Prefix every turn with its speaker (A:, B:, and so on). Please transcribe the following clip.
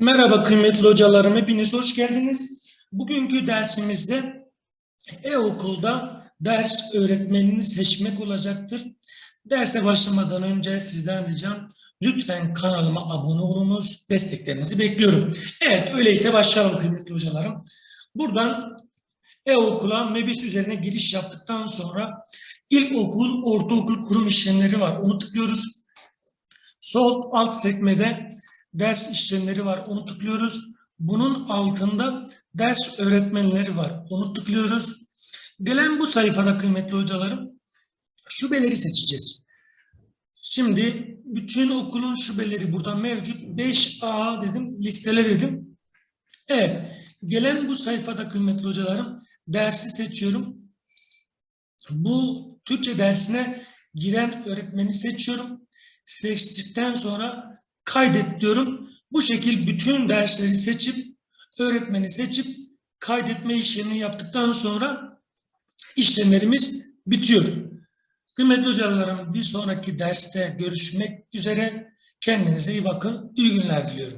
A: Merhaba kıymetli hocalarım, hepiniz hoş geldiniz. Bugünkü dersimizde e-okulda ders öğretmenini seçmek olacaktır. Derse başlamadan önce sizden ricam lütfen kanalıma abone olunuz, desteklerinizi bekliyorum. Evet, öyleyse başlayalım kıymetli hocalarım. Buradan e-okula MEBİS üzerine giriş yaptıktan sonra ilkokul, ortaokul kurum işlemleri var. Onu tıklıyoruz. Sol alt sekmede ders işlemleri var. Onu tıklıyoruz. Bunun altında ders öğretmenleri var. Onu tıklıyoruz. Gelen bu sayfada kıymetli hocalarım şubeleri seçeceğiz. Şimdi bütün okulun şubeleri burada mevcut. 5A dedim, listele dedim. Evet, gelen bu sayfada kıymetli hocalarım dersi seçiyorum. Bu Türkçe dersine giren öğretmeni seçiyorum. Seçtikten sonra kaydet diyorum. Bu şekil bütün dersleri seçip öğretmeni seçip kaydetme işlemini yaptıktan sonra işlemlerimiz bitiyor. Kıymetli hocalarım bir sonraki derste görüşmek üzere. Kendinize iyi bakın. İyi günler diliyorum.